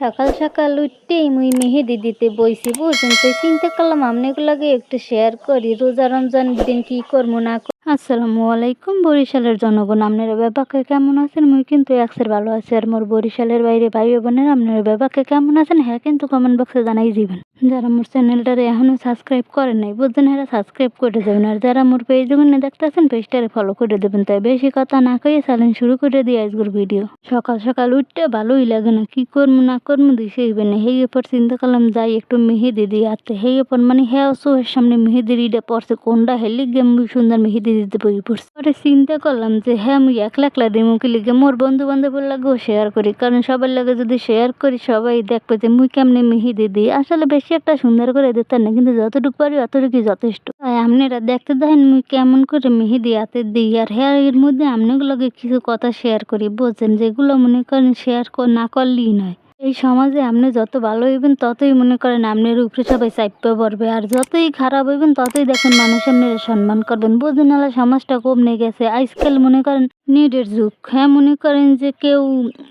সকাল সকাল উঠতেই মুই মেহেদি দিতে বইছি, বুঝছেন তো চিন্তা করলাম আপনাগুলোকে একটু শেয়ার করি রোজা রমজান দিন কি করব, না। আসসালামু আলাইকুম, বরিশালের জনগণ। আপনারা ব্যাপাকে কেমন আছেন? মুই কিন্তু একসের ভালো আছি আর মোর বরিশালের বাইরে ভাই বোনের, আপনারা ব্যাপাকে কেমন আছেন? হ্যাঁ কিন্তু কমেন্ট বক্সে জানাই দিবেন। যারা মোর চ্যানেলটারে এখনও সাবস্ক্রাইব করেন নাই, বুঝছেন হ্যাঁ সাবস্ক্রাইব করে দেবেন। আর যারা মোর পেজগুলো দেখতেছেন পেজটারে ফলো করে দেবেন। তাই বেশি কথা না কইয়ে চ্যালেঞ্জ শুরু করে দিয়ে আজকের ভিডিও সকাল সকাল উঠতে ভালোই লাগে না, কি করব না করব দিছেই না। হেই এরপর চিন্তা করলাম, যাই একটু মেহেদি দিই। আতে হেই এরপর মানে হ্যাঁ চোখের সামনে মেহেদির ইটা পড়ছে কোনটা হেলি গেম, সুন্দর মেহেদি দিতে বই পড়ছে। পরে চিন্তা করলাম যে হ্যাঁ মুই একলা একলা দিই মুখে লিগে? মোর বন্ধু বান্ধবের লাগেও শেয়ার করি। কারণ সবার লাগে যদি শেয়ার করি, সবাই দেখবে যে, মুই কেমনে মেহেদি দিই। আসলে বেশি একটা সুন্দর করে দিতে না কিন্তু যতটুকু পারি অতটুকুই যথেষ্ট। তাই আপনারা দেখতে দেখেন মুই কেমন করে মিহি মেহেদি হাতে দিই। আর হ্যাঁ এর মধ্যে আপনাগুলোকে কিছু কথা শেয়ার করি। বোঝেন যেগুলো মনে করেন শেয়ার না করলেই নয়। এই সমাজে আপনি যত ভালো হইবেন, ততই মনে করেন আপনার উপরে সবাই চাপ্য পড়বে। আর যতই খারাপ হইবেন, ততই দেখেন মানুষ আপনারা সম্মান করবেন। বুঝুন নাহলে সমাজটা কমে গেছে আজকাল মনে করেন নেটের যুগ। হ্যাঁ মনে করেন যে কেউ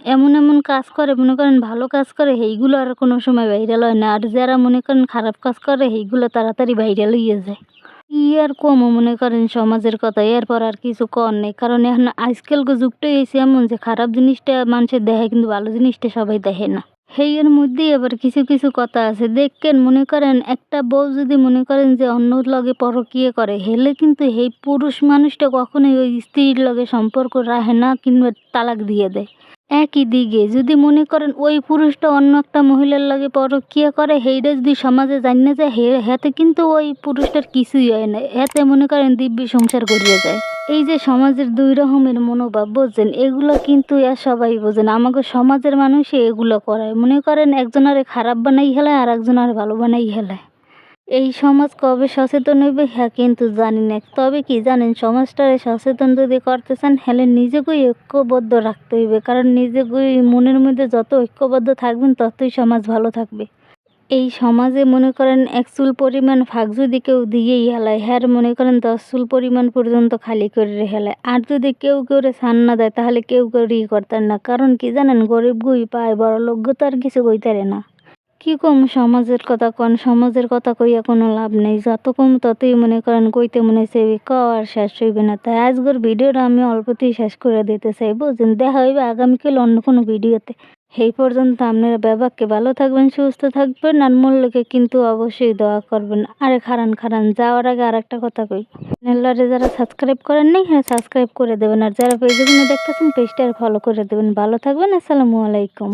এমন এমন কাজ করে, মনে করেন ভালো কাজ করে, সেইগুলো আর কোনো সময় ভাইরাল হয় না। আর যারা মনে করেন খারাপ কাজ করে, সেইগুলো তাড়াতাড়ি ভাইরাল হয়ে যায়। কি আর কমও মনে করেন সমাজের কথা, এরপর আর কিছু কর নেই। কারণ এখন আজকালকার যুগটাই এসে এমন যে খারাপ জিনিসটা মানুষের দেখে কিন্তু ভালো জিনিসটা সবাই দেখে না। সেই এর মধ্যেই আবার কিছু কিছু কথা আছে। দেখেন, মনে করেন একটা বউ যদি মনে করেন যে অন্য লগে পরকিয়ে করে, হেলে কিন্তু সেই পুরুষ মানুষটা কখনোই ওই স্ত্রীর লগে সম্পর্ক রাখে না কিংবা তালাক দিয়ে দেয়। একই দিকে। যদি মনে করেন ওই পুরুষটা অন্য একটা মহিলার লাগে পরকিয়া করে সেইটা যদি সমাজে জানিয়ে যায় হাতে কিন্তু ওই পুরুষটার কিছুই হয় না। হেতে মনে করেন দিব্যি সংসার করিয়ে যায়। এই যে সমাজের দুই রকমের মনোভাব বোঝেন এগুলো কিন্তু আর সবাই বোঝেন আমাকে সমাজের মানুষই এগুলো করায়। মনে করেন একজনারে খারাপ বানাই হেলায় আর একজনারে ভালো বানাই হেলায়। এই সমাজ কবে সচেতন হইবে হ্যাঁ কিন্তু জানি না। তবে কি জানেন, সমাজটারে সচেতন যদি করতে চান, হলে নিজেকেই ঐক্যবদ্ধ রাখতে হইবে। কারণ নিজেকেই মনের মধ্যে যত ঐক্যবদ্ধ থাকবেন, ততই সমাজ ভালো থাকবে। এই সমাজে মনে করেন এক চুল পরিমাণ ফাঁক যদি কেউ দিয়েই হেলায়, হ্যার মনে করেন দশ চুল পরিমাণ পর্যন্ত খালি করে হেলায়। আর যদি কেউ কেউ সান না দেয়, তাহলে কেউ কেউ ই করতেন না। কারণ কি জানেন, গরিব গুই পায় বড় লোক তো আর কিছু কইতারে না। কি কম সমাজের কথা কন? সমাজের কথা কইয়া কোনো লাভ নেই। যত কম ততই মনে করেন কইতে মনে চাইবে ক আর শেষ হইবে না। তাই আজকের ভিডিওটা আমি অল্পতেই শেষ করে দিতে চাই বুঝলেন দেখা হইবে আগামীকাল অন্য কোনো ভিডিওতে। সেই পর্যন্ত আপনারা ব্যবাককে ভালো থাকবেন, সুস্থ থাকবেন, আর মূল্যকে কিন্তু অবশ্যই দোয়া করবেন। আরে খারান খারান, যাওয়ার আগে আর একটা কথা কই। চ্যানেলটারে যারা সাবস্ক্রাইব করেন নাই হ্যাঁ সাবস্ক্রাইব করে দেবেন। আর যারা পেজগুলো দেখতেছেন পেজটা ফলো করে দেবেন। ভালো থাকবেন, আসসালামু আলাইকুম।